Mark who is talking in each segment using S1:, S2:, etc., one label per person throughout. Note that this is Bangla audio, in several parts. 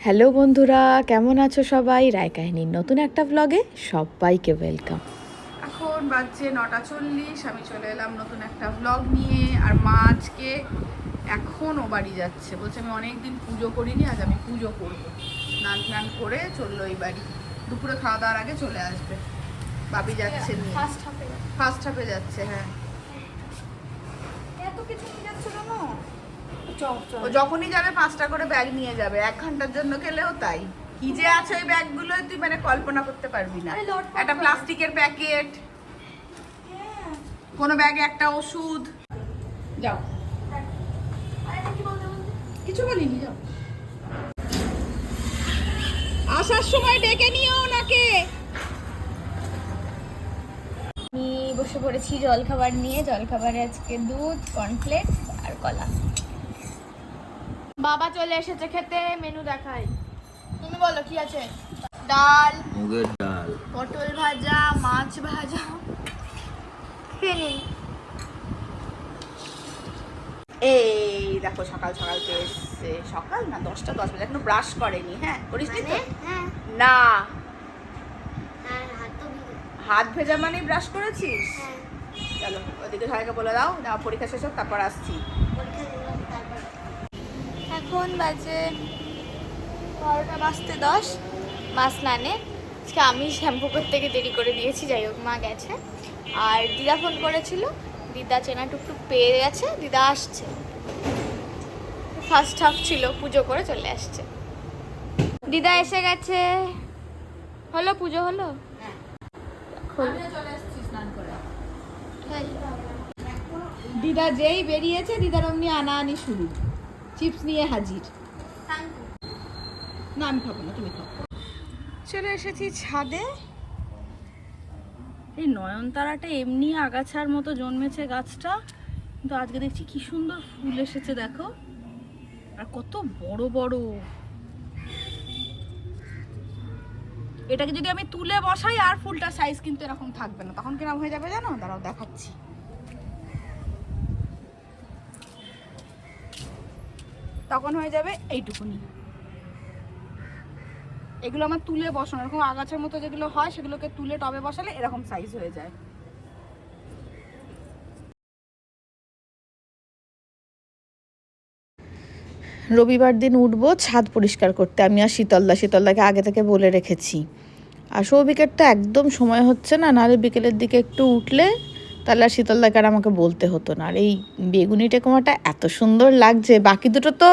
S1: হ্যালো বন্ধুরা কেমন আছো সবাই? রায় কাহিনীর নতুন একটা ব্লগে সবাইকে ওয়েলকাম
S2: এখন বাজছে নটা চল্লিশ আমি চলে এলাম নতুন একটা ব্লগ নিয়ে আর মা আজকে এখন ও বাড়ি যাচ্ছে। বলছে আমি অনেক দিন পুজো করিনি আজ আমি পুজো করব। স্নান টান করে চলল এই বাড়ি। দুপুরে খাওয়া দাওয়ার আগে চলে আসবে। বাবি যাচ্ছে
S3: ফার্স্ট হাফে
S2: ফার্স্ট হাফে যাচ্ছে হ্যাঁ।
S3: এত কিছু নিয়ে যাচ্ছ কেন? চল চল
S2: ও যখনই যাবে পাঁচটা করে ব্যাগ নিয়ে যাবে। এক ঘণ্টার জন্য গেলেও তাই। কি যে আছে ওই ব্যাগগুলো তুই মানে কল্পনা করতে পারবি না। একটা প্লাস্টিকের প্যাকেট কোনো ব্যাগে একটা ওষুধ। যাও। কিছু বলিনি যাও। আসার সময় ডেকে নিও ওনাকে।
S3: আমি বসে পড়েছি জলখাবার নিয়ে। জলখাবারে আজকে দুধ কর্নফ্লেক্স আর কলা। বাবা চলে এসেছে খেতে মেনু দেখাই। তুমি বলো কি আছে? ডাল
S4: মুগের ডাল।
S3: পটল ভাজা মাছ ভাজা। নিন
S2: এই দেখো সকাল সকাল তো এসছে। সকাল না দশটা দশ বাজে। এখনও ব্রাশ করেনি হ্যাঁ? করিস নি
S3: হ্যাঁ।
S2: না।
S3: হাত
S2: ভেজা মানেই ব্রাশ করেছিস?
S3: হ্যাঁ।
S2: চলো ওদিকে সবাইকে বলে দাও না পরীক্ষা শেষ হোক তারপর আসছি।
S3: পরীক্ষা এখন বাজে বারোটা বাজতে দশ। মা স্নানে আজকে আমি শ্যাম্পু করতে গিয়ে দেরি করে দিয়েছি যাই হোক মা গেছে। আর দিদা ফোন করেছিল। দিদা চেনা টুকটুক পেয়ে গেছে দিদা আসছে। ফার্স্ট হাফ ছিল পুজো করে চলে আসছে। দিদা এসে গেছে। হলো পুজো হলো?
S2: দিদা যেই বেরিয়েছে দিদার অমনি আনা আনি শুরু। চিপস নিয়ে হাজির। না আমি খাব না তুমি খাও। চলে এসেছি ছাদে। এই নয়নতারাটা এমনি আগাছার মতো জন্মেছে গাছটা কিন্তু আজকে দেখছি কি সুন্দর ফুল এসেছে দেখো। আর কত বড় বড়। এটাকে যদি আমি তুলে বসাই আর ফুলটার সাইজ কিন্তু এরকম থাকবে না। তখন কীরকম হয়ে যাবে জানো? দাঁড়াও দেখাচ্ছি। তখন হয়ে যাবে এইটুকুনি। এগুলো আমার তুলে বসানো, এরকম আগাছার মতো যেগুলো হয় সেগুলোকে তুলে টবে বসালে এরকম সাইজ হয়ে যায়।
S1: রবিবার দিন উঠবো, ছাদ পরিষ্কার করতে। আমি আর শীতলদা, শীতলদাকে আগে থেকে বলে রেখেছি। আর সৌভিকের একদম সময় হচ্ছে না, নাহলে বিকেলের দিকে একটু উঠলে তাহলে আর শীতলদাকে আর আমাকে বলতে হতো না। আর এই বেগুনি টেকুমাটা এত সুন্দর লাগছে। বাকি দুটো তো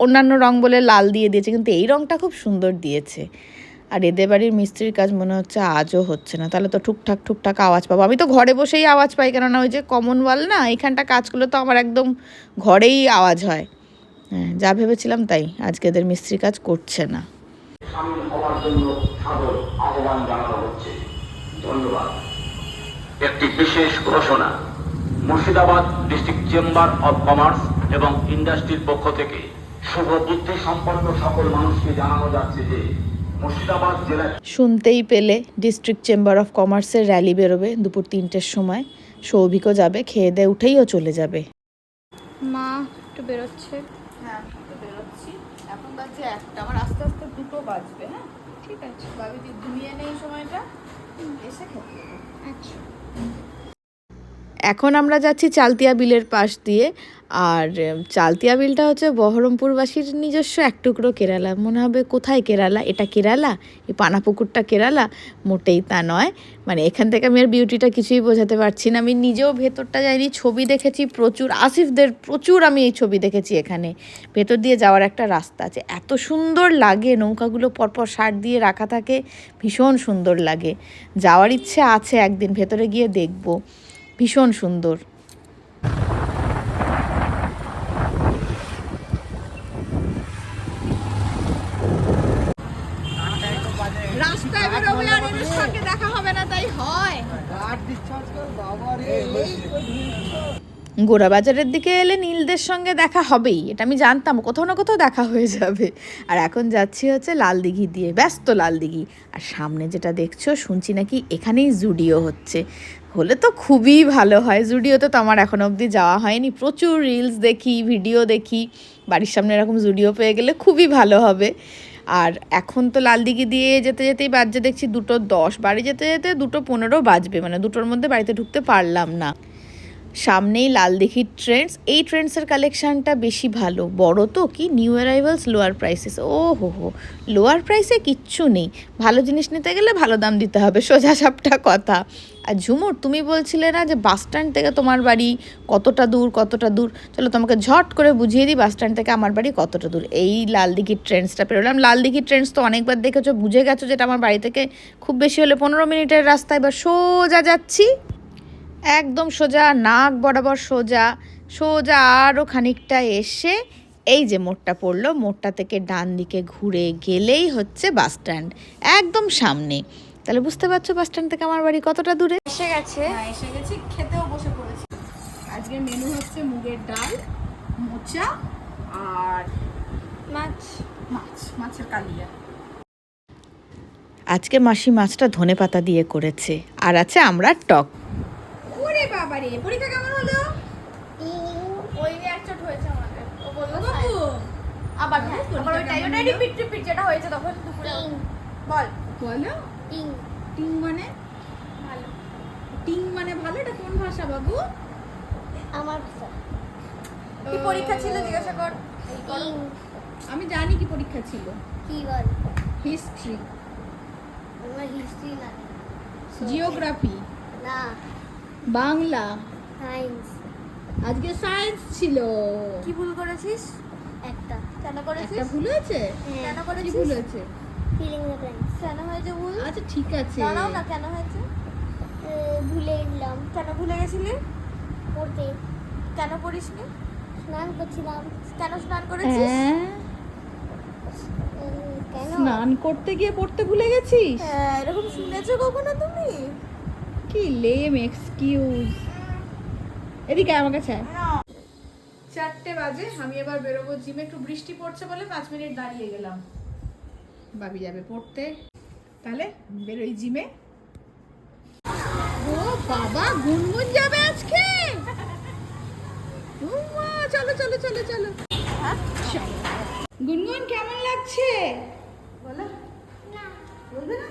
S1: অন্যান্য রং বলে লাল দিয়ে দিয়েছে, কিন্তু এই রংটা খুব সুন্দর দিয়েছে। আর এদের বাড়ির মিস্ত্রির কাজ মনে হচ্ছে আজও হচ্ছে না। তাহলে তো টুকটাক টুকটাক আওয়াজ পাবো। আমি তো ঘরে বসেই আওয়াজ পাই, কেননা ওই যে কমন ওয়াল না, এখানটা কাজগুলো তো আমার একদম ঘরেই আওয়াজ হয়। হ্যাঁ যা ভেবেছিলাম তাই। আজকে এদের মিস্ত্রি কাজ করছে না।
S5: ধন্যবাদ। একটি বিশেষ ঘোষণা। Murshidabad district chamber of commerce এবং ইন্ডাস্ট্রির পক্ষ থেকে শুভ বুদ্ধি সম্পন্ন সকল মানুষকে জানানো যাচ্ছে যে মুর্শিদাবাদ
S1: শুনতেই পেলে ডিস্ট্রিক্ট চেম্বার অফ কমার্সের র্যালি বেরোবে দুপুর তিনটের সময়। সৌভিকও যাবে খেয়ে দিয়ে উঠেইও চলে যাবে।
S3: মা একটু বেরোচ্ছে।
S2: হ্যাঁ বেরোচ্ছি। এখন বাজছে একটা আমার আস্তে আস্তে দুটো বাজবে হ্যাঁ?
S3: ঠিক আছে।
S2: ভাবি যে ঘুমিয়ে নেই সময়টা। এসে খেতে দেবো।
S3: আচ্ছা
S1: এখন আমরা যাচ্ছি চালতিয়া বিলের পাশ দিয়ে। আর চালতিয়া বিলটা হচ্ছে বহরমপুরবাসীর নিজস্ব এক টুকরো কেরালা। মনে হবে কোথায় কেরালা? এটা কেরালা? এই পানাপুকুরটা কেরালা? মোটেই তা নয়। মানে এখান থেকে আমি আর বিউটিটা কিছুই বোঝাতে পারছি না। আমি নিজেও ভেতরটা যাইনি, ছবি দেখেছি প্রচুর। আসিফদের প্রচুর আমি এই ছবি দেখেছি এখানে। ভেতর দিয়ে যাওয়ার একটা রাস্তা আছে। এত সুন্দর লাগে, নৌকাগুলো পরপর সার দিয়ে রাখা থাকে, ভীষণ সুন্দর লাগে। যাওয়ার ইচ্ছে আছে একদিন, ভেতরে গিয়ে দেখব। ভীষণ সুন্দর।
S2: রাস্তায় বেরোবে আর এদের সঙ্গে দেখা হবে না তাই হয়।
S1: গোড়া বাজারের দিকে এলে নীলদের সঙ্গে দেখা হবেই এটা আমি জানতাম কোথাও না কোথাও দেখা হয়ে যাবে। আর এখন যাচ্ছি হচ্ছে লাল দিঘি দিয়ে ব্যস্ত লাল দিঘি আর সামনে যেটা দেখছ শুনছি নাকি এখানেই জুডিও হচ্ছে। হলে তো খুবই ভালো হয়। জুডিওতে তো আমার এখন অবধি যাওয়া হয়নি। প্রচুর রিলস দেখি ভিডিও দেখি। বাড়ির সামনে এরকম জুডিও পেয়ে গেলে খুবই ভালো হবে। আর এখন তো লালদিঘি দিয়ে যেতে যেতেই বাজছে, দেখছি দুটো দশ। বাড়ি যেতে যেতে দুটো পনেরো বাজবে মানে দুটোর মধ্যে বাড়িতে ঢুকতে পারলাম না। সামনেই লালদিঘির ট্রেন্ডস এই ট্রেন্ডসের কালেকশানটা বেশি ভালো। বড় তো কি? নিউ অ্যারাইভালস লোয়ার প্রাইসেস ও হো হো লোয়ার প্রাইসে কিচ্ছু নেই। ভালো জিনিস নিতে গেলে ভালো দাম দিতে হবে, সোজা সাপটা কথা। আর ঝুমুর, তুমি বলছিলে না যে বাস স্ট্যান্ড থেকে তোমার বাড়ি কতটা দূর কতটা দূর? চলো তোমাকে ঝট করে বুঝিয়ে দিই বাস স্ট্যান্ড থেকে আমার বাড়ি কতটা দূর। এই লালদিঘির ট্রেন্ডসটা পেরোলাম। লালদিঘির ট্রেন্ডস তো অনেকবার দেখেছ, বুঝে গেছো যেটা আমার বাড়ি থেকে খুব বেশি হলে পনেরো মিনিটের রাস্তায় বা সোজা যাচ্ছি। একদম সোজা নাক বরাবর সোজা সোজা আরও খানিকটা এসে এই যে মোড়টা পড়ল মোড়টা থেকে ডান দিকে ঘুরে গেলেই হচ্ছে বাস স্ট্যান্ড একদম সামনে। তাহলে বুঝতে পারছ বাস স্ট্যান্ড থেকে আমার বাড়ি কতটা দূরে?
S3: এসে গেছে।
S2: হ্যাঁ এসে গেছি খেতেও বসে পড়েছি। আজকে মেনু হচ্ছে মুগের ডাল মোচা আর
S3: মাছ।
S2: মাছ মাছের কালিয়া।
S1: আজকে মাসি মাছটা ধনে পাতা দিয়ে করেছে আর আছে আমরা টক।
S2: ওরে বাবা রে পরীক্ষা কেমন হলো?
S3: ওই হয়েছে আমাদের। ও বলল আবার হ্যাঁ আবার ওইটাই
S2: কেমন
S3: ওটাই
S2: হলো?
S3: রিপিট রিপিট যেটা হয়েছে তখন দুপুরে। বল।
S2: বলো?
S3: টিং।
S2: টিং মানে?
S3: ভালো।
S2: টিং মানে ভালো? এটা কোন ভাষা বাবু?
S3: আমার কি পরীক্ষা ছিল জিজ্ঞাসা কর।
S2: আমি জানি কি পরীক্ষা ছিল।
S3: কি বল?
S2: হিস্ট্রি।
S3: আমার হিস্ট্রি না।
S2: জিওগ্রাফি।
S3: না।
S2: বাংলা।
S3: সায়েন্স
S2: আজকে সায়েন্স ছিল।
S3: কি ভুল করেছিস? একটা। কেন করেছিস?
S2: একটা ভুল হয়েছে?
S3: কেন
S2: কি
S3: করেছিস?
S2: ভুল হয়েছে?
S3: ফিলিং দ্য ব্ল্যাঙ্কস কেন হয়েছে ভুল?
S2: আচ্ছা ঠিক আছে।
S3: দাঁড়াও না কেন হয়েছে? ভুলে গেলাম। কেন ভুলে গেছিলি? পড়তে। কেন পড়িসনি? স্নান করছিলাম। কেন স্নান করেছিস?
S2: হ্যাঁ।
S3: কেন?
S2: স্নান করতে গিয়ে পড়তে ভুলে গেছিস?
S3: হ্যাঁ এরকম শুনেছো কখনো তুমি?
S2: কি লেম এক্সকিউজ এদিকে আমার কাছে চারটে বাজে আমি এবার বেরোবো জিমে একটু বৃষ্টি পড়ছে বলে পাঁচ মিনিট দাঁড়িয়ে গেলাম। বাবি যাবে পড়তে। তাহলে বেরোই জিমে। ও বাবা গুনগুন যাবে আজকে? চলো চলো চলো চলো। চলো। গুনগুন কেমন লাগছে? বলো। বলবে না?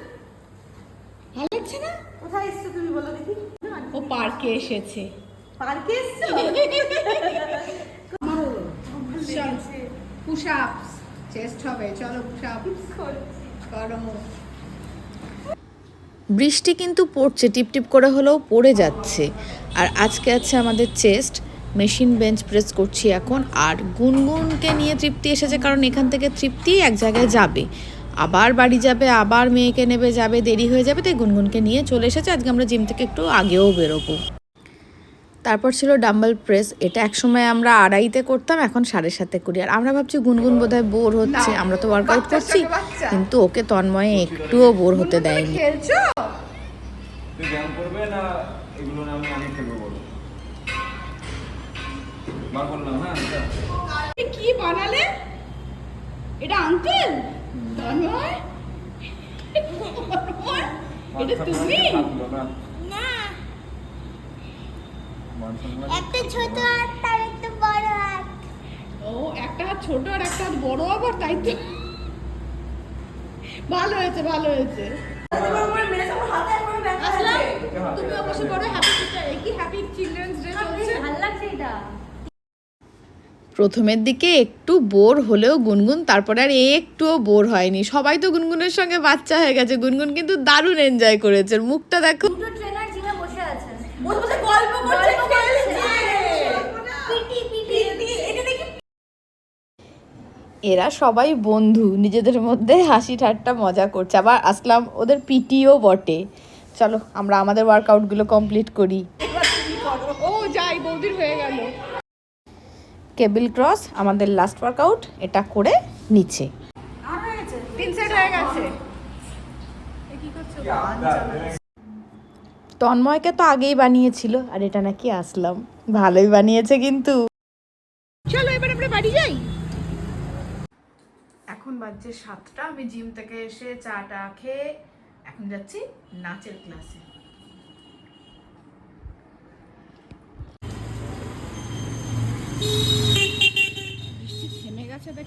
S2: ভালো লাগছে না?
S4: কোথায় এসছো তুমি বলো দেখি।
S2: ও পার্কে এসেছে।
S4: পার্কে এসছো?
S2: পুশ আপস চেস্ট হবে চলো পুশ আপস করো
S1: বৃষ্টি কিন্তু পড়ছে টিপ টিপ করে হলেও পড়ে যাচ্ছে। আর আজকে আছে আমাদের চেস্ট মেশিন বেঞ্চ প্রেস করছি এখন। আর গুনগুনকে নিয়ে তৃপ্তি এসেছে কারণ এখান থেকে তৃপ্তি এক জায়গায় যাবে। আবার বাড়ি যাবে আবার মেয়েকে নেবে যাবে দেরি হয়ে যাবে তাই গুনগুনকে নিয়ে চলে এসেছে। আজকে আমরা জিম থেকে একটু আগেও বেরোবো। তারপর ছিল ডাম্বল প্রেস। এটা একসময় আমরা আড়াইতে করতাম এখন সাড়ে সাতে করি। আর আমরা ভাবছি গুনগুন বোধহয় বোর হচ্ছে। আমরা তো ওয়ার্কআউট করছি কিন্তু ওকে তন্ময়ে একটুও বোর হতে দেয়নি।
S2: খেলছো?
S6: তুই ব্যায়াম করবে না এগুলো না আমি আমি খেলব বলো? বার করলাম হ্যাঁ
S2: কি বানালে? এটা আঙ্কেল তন্ময় তন্ময়, এটা তুমি?
S6: না?
S3: না।
S6: সম্মান
S3: একটা ছোট হাত আর একটা বড় হাত।
S2: ও একটা হাত ছোট আর একটা হাত বড় আবার তাই তো? ভালো হয়েছে ভালো হয়েছে। তুমি অবশ্য বড় হ্যাপি কি হ্যাপি চিলড্রেন্স ডে চলছে?
S3: ভালো লাগছে এটা।
S1: প্রথমের দিকে একটু বোর হলেও গুনগুন তারপরে আর একটুও বোর হয়নি। সবাই তো গুনগুনের সঙ্গে বাচ্চা হয়ে গেছে। গুনগুন কিন্তু দারুণ এনজয় করেছে। মুখটা দেখো। এরা সবাই বন্ধু। নিজেদের মধ্যে হাসি ঠাট্টা মজা করছে। আবার আসলাম ওদের পিটিও বটে। চলো আমরা আমাদের ওয়ার্কআউটগুলো কমপ্লিট করি
S2: ও যাই বৌদির হয়ে গেল
S1: কেবিল ক্রস আমাদের লাস্ট ওয়ার্কআউট এটা করে নিচে
S2: তিন সেট হয়ে গেছে।
S1: তন্ময়কে তো আগেই বানিয়েছিল আর এটা নাকি আসলাম। ভালোই বানিয়েছে কিন্তু।
S2: চলো এবার আমরা বাড়ি যাই। এখন বাজছে সাতটা আমি জিম থেকে এসে চাটা খেয়ে এখন যাচ্ছি নাচের ক্লাসে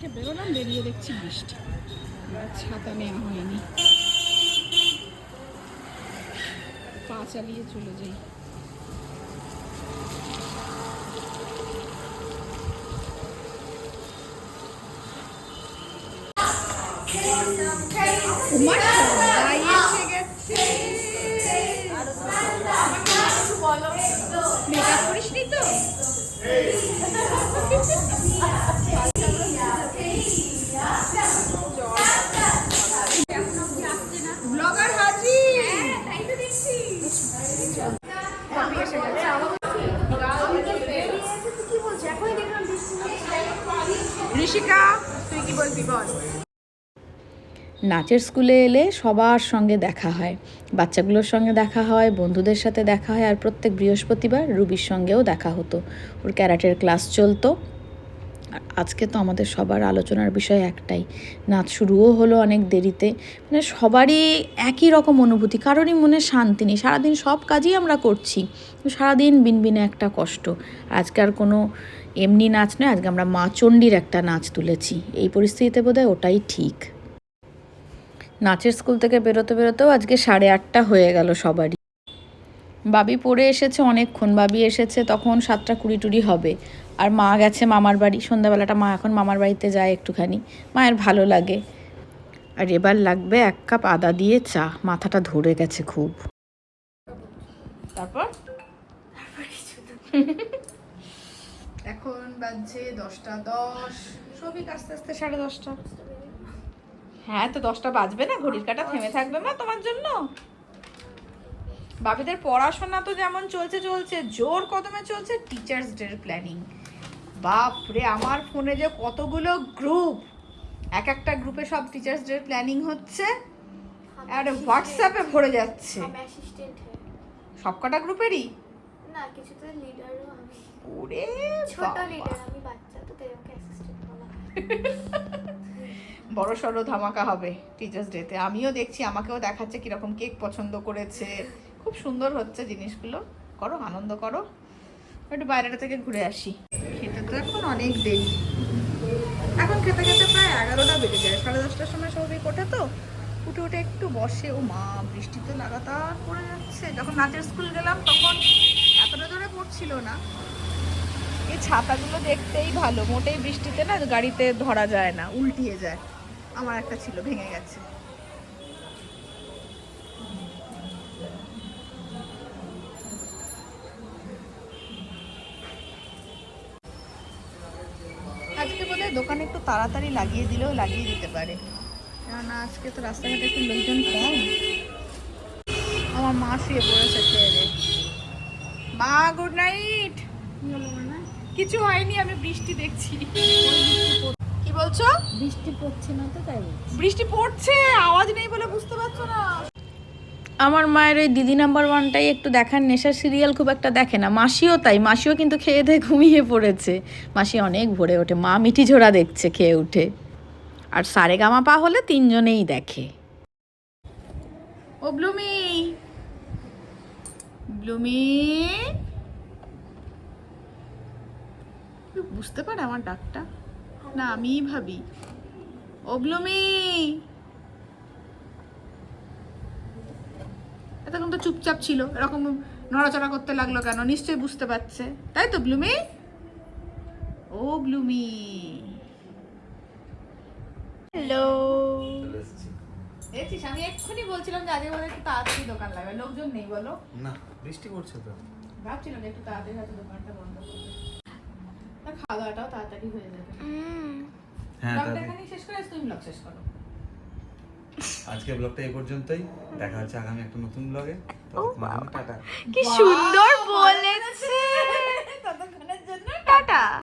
S2: থেমে বেরোলাম বেরিয়ে দেখছি বৃষ্টি। ছাতা নেওয়া হয়নি। পা চালিয়ে চলে যাই।
S1: নাচের স্কুলে এলে সবার সঙ্গে দেখা হয়। বাচ্চাগুলোর সঙ্গে দেখা হয়, বন্ধুদের সাথে দেখা হয় আর প্রত্যেক বৃহস্পতিবার রুবির সঙ্গেও দেখা হতো। ওর ক্যারাটের ক্লাস চলতো। আজকে তো আমাদের সবার আলোচনার বিষয় একটাই। নাচ শুরুও হলো অনেক দেরিতে। মানে সবারই একই রকম অনুভূতি, কারোরই মনে শান্তি নেই। সারাদিন সব কাজই আমরা করছি। সারাদিন বিনবিনে একটা কষ্ট। আজকে আর কোনো এমনি নাচ নয়, আজকে আমরা মা চণ্ডীর একটা নাচ তুলেছি। এই পরিস্থিতিতে বোধহয় ওটাই ঠিক। নাচের স্কুল থেকে বেরোতে বেরোতেও আজকে সাড়ে আটটা হয়ে গেল সবারই। বাবি পড়ে এসেছে অনেকক্ষণ। বাবি এসেছে তখন সাতটা কুড়ি টুড়ি হবে। আর মা গেছে মামার বাড়ি। সন্ধ্যাবেলাটা মা এখন মামার বাড়িতে যায় একটুখানি। মায়ের ভালো লাগে। আর এবার লাগবে এক কাপ আদা দিয়ে চা। মাথাটা ধরে গেছে খুব।
S2: তারপর? এখন বাজছে দশটা দশ। সবিক আস্তে আস্তে সাড়ে দশটা। হ্যাঁ তো দশটা বাজবে না ঘড়ির কাটা থেমে থাকবে মা তোমার জন্য। বাবিদের পড়াশোনা তো যেমন চলছে চলছে জোর কদমে চলছে টিচার্স ডের প্ল্যানিং বাপরে আমার ফোনে যে কতগুলো গ্রুপ এক একটা গ্রুপে সব টিচার্স ডের প্ল্যানিং হচ্ছে আর হোয়াটসঅ্যাপে ভরে যাচ্ছে।
S3: সব হ্যাঁ।
S2: গ্রুপেরই
S3: না কিছুতে লিডারও আমি।
S2: ওরে
S3: ছোট লিডার আমি বাচ্চা তো তাই অ্যাসিস্ট্যান্ট বলা হয়।
S2: বড় সড়ো ধামাকা হবে টিচার্স ডেতে আমিও দেখছি, আমাকেও দেখাচ্ছে কীরকম কেক পছন্দ করেছে। খুব সুন্দর হচ্ছে জিনিসগুলো। করো, আনন্দ করো। একটু বাইরেটা থেকে ঘুরে আসি। খেতে তো এখন অনেক দেরি। এখন খেতে খেতে প্রায় এগারোটা বেজে যায়। সাড়ে দশটার সময় সবাই ওঠে তো। উঠে উঠে একটু বসে, ও মা বৃষ্টি তো লাগাতার পড়ে যাচ্ছে। যখন নাচের স্কুল গেলাম তখন এতটা জোরে পড়ছিল না। এই ছাতাগুলো দেখতেই ভালো। মোটেই বৃষ্টিতে না গাড়িতে ধরা যায় না, উল্টিয়ে যায়। আমার একটা ছিল ভেঙে গেছে। আজকে বোধহয় দোকানে একটু তাড়াতাড়ি লাগিয়ে দিলেও লাগিয়ে দিতে পারে। কেননা আজকে তো রাস্তাঘাটে একটু লোকজন কম। আমার মা শুয়ে পড়েছে খেয়ে মা গুড নাইট কিছু হয়নি আমি বৃষ্টি দেখছি। বলছো?
S3: বৃষ্টি পড়ছে না তো তাই
S2: বৃষ্টি পড়ছে? আওয়াজ নেই বলে বুঝতে পারছ না।
S1: আমার মায়ের ওই দিদি নাম্বার ওয়ানটাই একটু দেখার নেশার সিরিয়াল খুব একটা দেখে না। মাসিও তাই মাসিও কিন্তু খেয়ে দিয়ে ঘুমিয়ে পড়েছে। মাসি অনেক ভোরে ওঠে মা মিঠি ঝোড়া দেখছে খেয়ে উঠে। আর সারে গামা পা হলে তিনজনেই দেখে।
S2: ও ব্লুমি। ব্লুমি। বুঝতে পারে আমার ডাকটা? না আমিই ভাবি। ও এতক্ষণ তো চুপচাপ ছিল এরকম নড়াচড়া করতে লাগল কেন? নিশ্চয়ই বুঝতে পারছে। তাই তো ব্লুমি ও ব্লুমি
S3: হ্যালো!
S2: দেখছিস আমি এক্ষুনি বলছিলাম যে আজকে বোধহয় একটু তাড়াতাড়ি দোকান লাগবে। লোকজন নেই বলো।
S7: না বৃষ্টি পড়ছে তো।
S2: ভাবছিলাম যে একটু তাড়াতাড়ি হয়তো দোকানটা বন্ধ করবে খাওয়া দাওয়াটাও তাড়াতাড়ি হয়ে যাবে।
S7: হ্যাঁ
S2: ব্লগটা এখানেই শেষ করে তুমি ব্লগ শেষ করো।
S7: আজকে ব্লগটা এই পর্যন্তই। দেখা হচ্ছে আগামী একটা নতুন ব্লগে
S3: কি সুন্দর বলেছে।